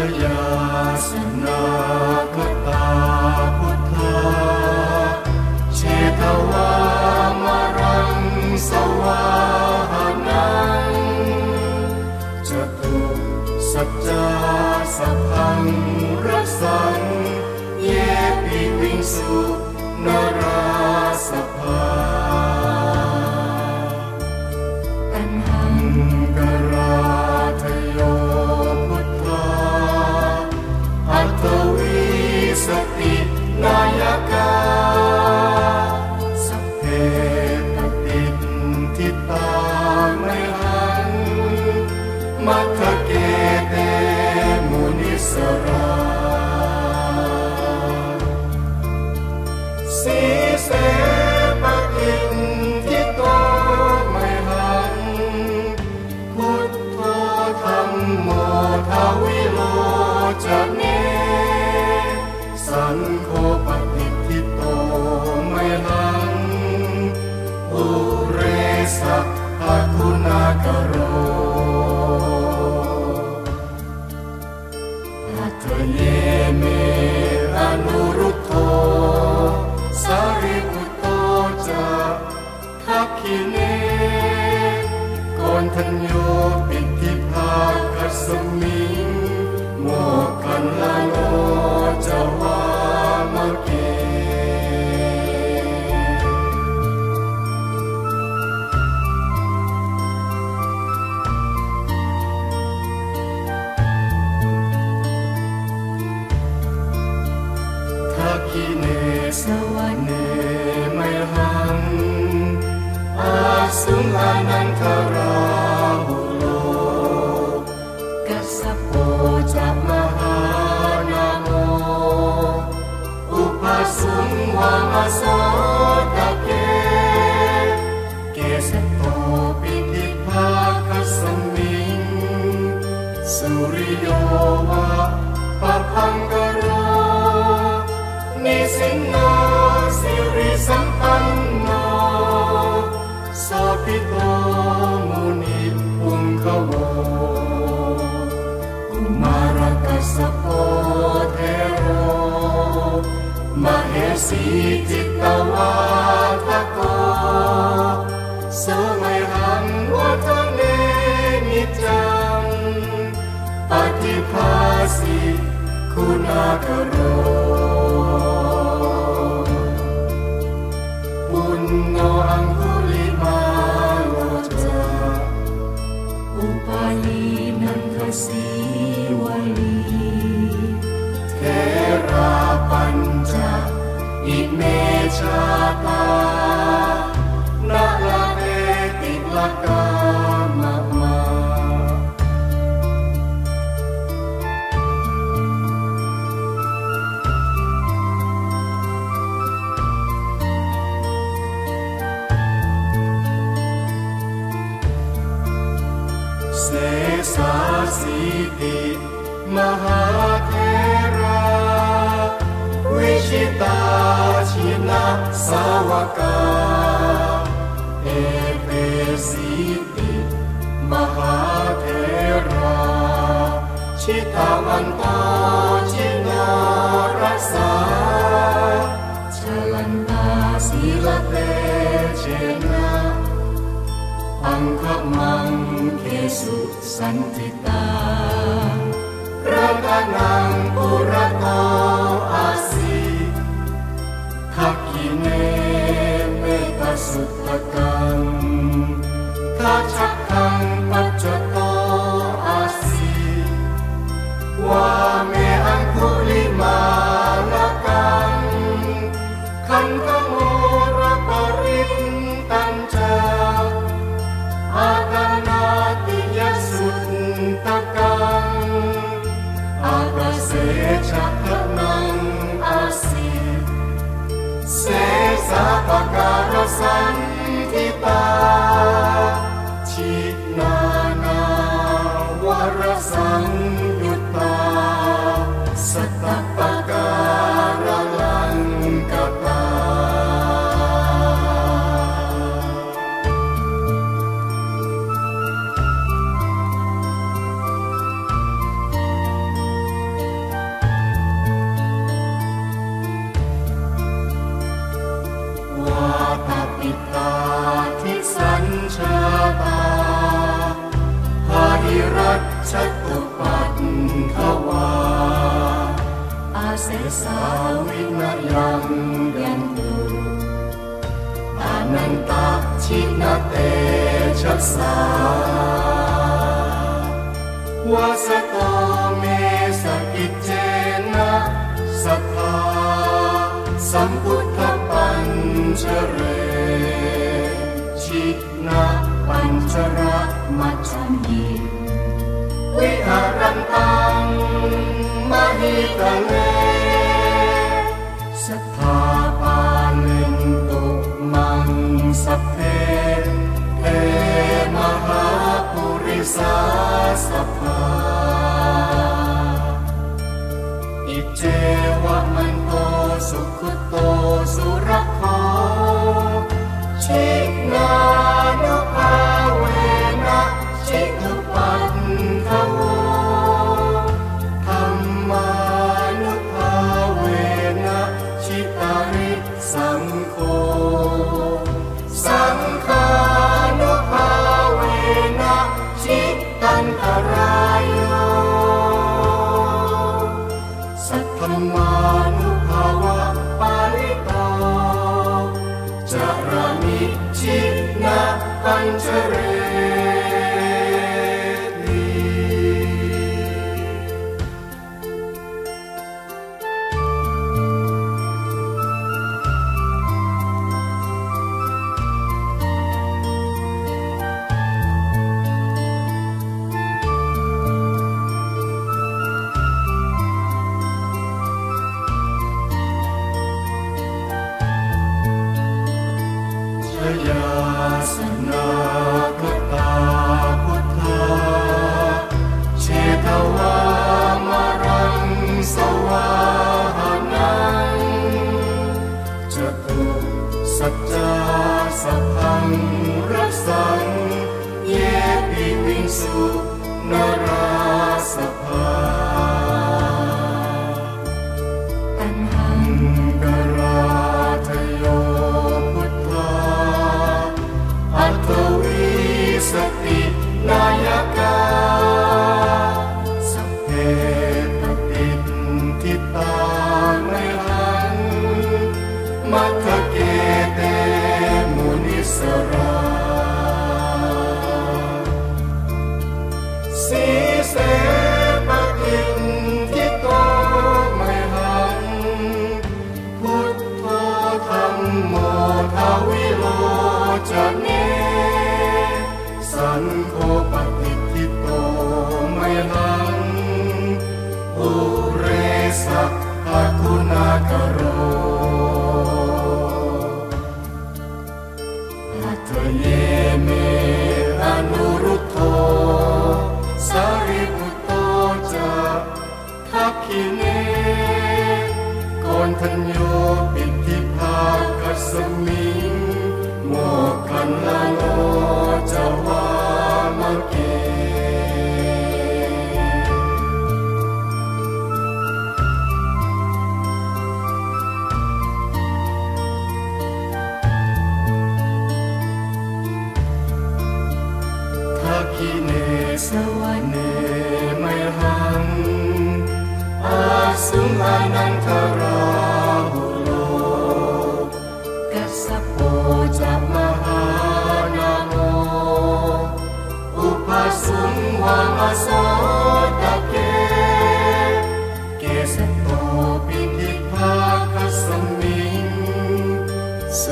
Shanayasana. किने कौन धन्यो विधि भाग कर समी สีจิตตวาทโกสมัยหังวัฒเนนิจังปฏิภาสิคุณากร sawaka Epesiti Mahatera Citamanta Cina Rasa Celana Silate Cina Angkat Mangkesu Santita Ratanang Purata Asa สุตกังทัชคังปัจจโตอาสีวา สันทิตา sawing na langgan ko Anang takchik na te chaksa Wasak 사사파. 입제 around. surround.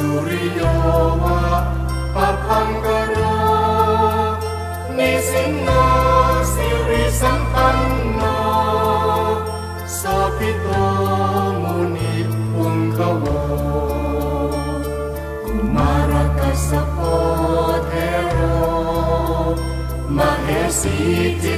สุริโยวะปะพังกรานิสินนาสิริสัมพันนาสาพิโตมุนิปุงขวกุมารกัสสะโพเทโรมเหสีจิ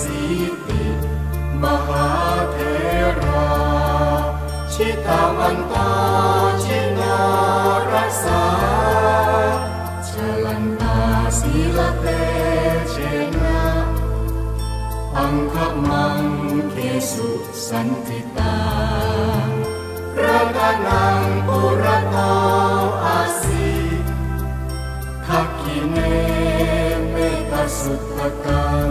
สีติมหาเทราชิตาวันโตชิโนรัสสาชลันตาศีลเตเชนะอังคมังเกสุสันติตารัตนังปุระโตอาสีทักขิเนเมตสุตตัง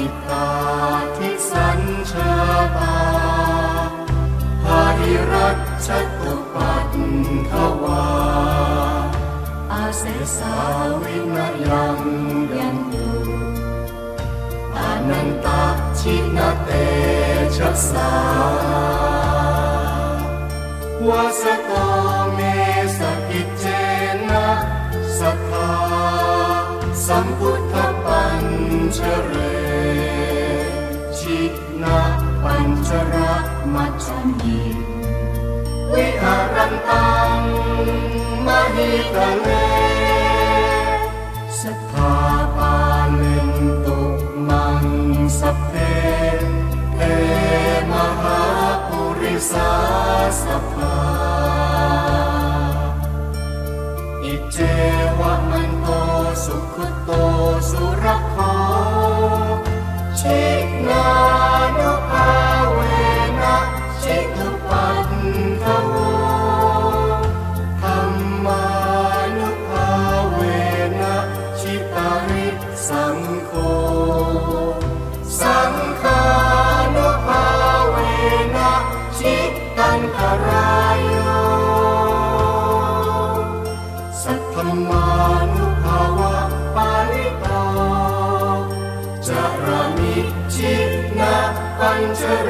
ปิตาทิสัญชาตาภาริรัชตุปัตถวา อาเสสาวินยังยันตุอนันตชินเตชะสาวาสโตเมสกิจเจนะสัทธาสัมพุทธปัญชเร Jitna Panchara Macani Viharantam Mahitale Sethapanin Tukmang Sapte Te Mahapurisa Sapta สัทธมานุภาวะปาริโตจารามิชินะปัญจเร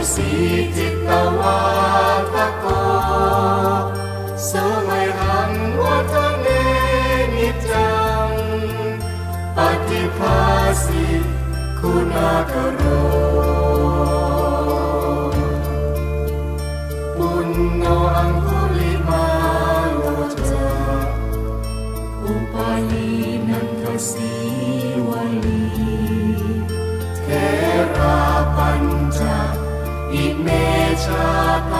mercy thịt tàu hoa ta có sớ ngày hắn hoa ta nên nhịp trăng và thì phá gì khu na cờ đồ bùn ngô ăn khu lì mà ngô chờ upa yi nâng thơ xin up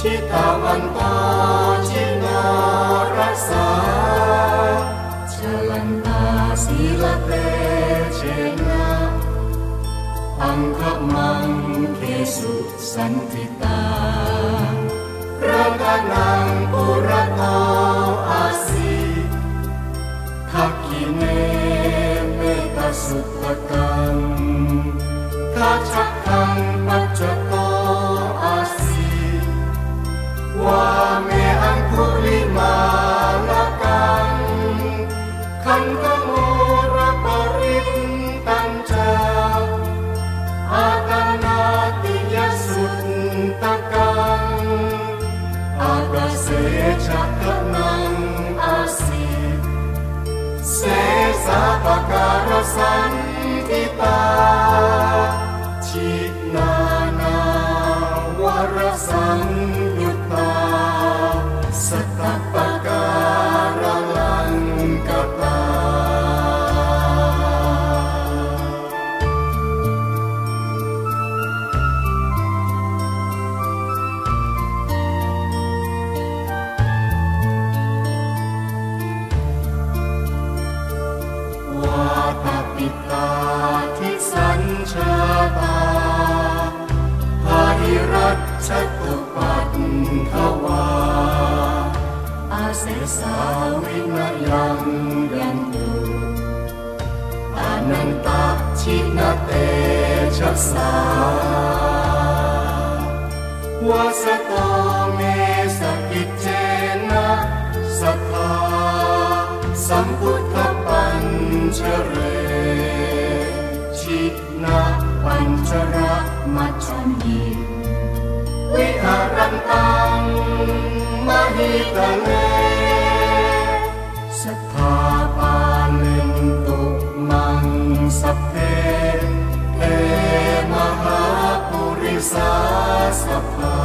Citawanto cina rasa Jalan pasilat pecena Angkap mangkesu santita. Rakanang purata asi. Takine metasut lakang Kacakang pacak Cakenan asih. Sesa pakarasan kita. ชัตุปัตถวาอาเสสาวินยังยันตุอานันตชีนเตชัสาวาสตโตเมสกิจเจนะสัทธาสัมพุทธปัญชเรชีนาปัญจระมัชฌิม วิหารันตังมหิตะเลสัทธาปาลิมตุมังสัพเพเอมหาปุริสาสัพพา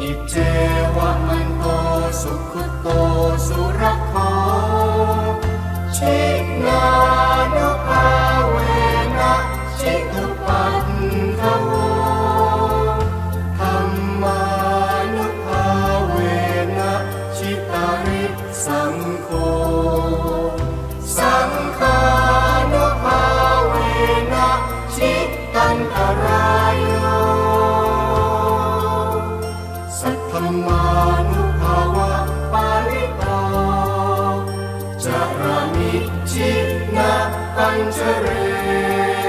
อิเจวะมันโตสุขุโตสุรคโคเช 하나님 집 나 방주를.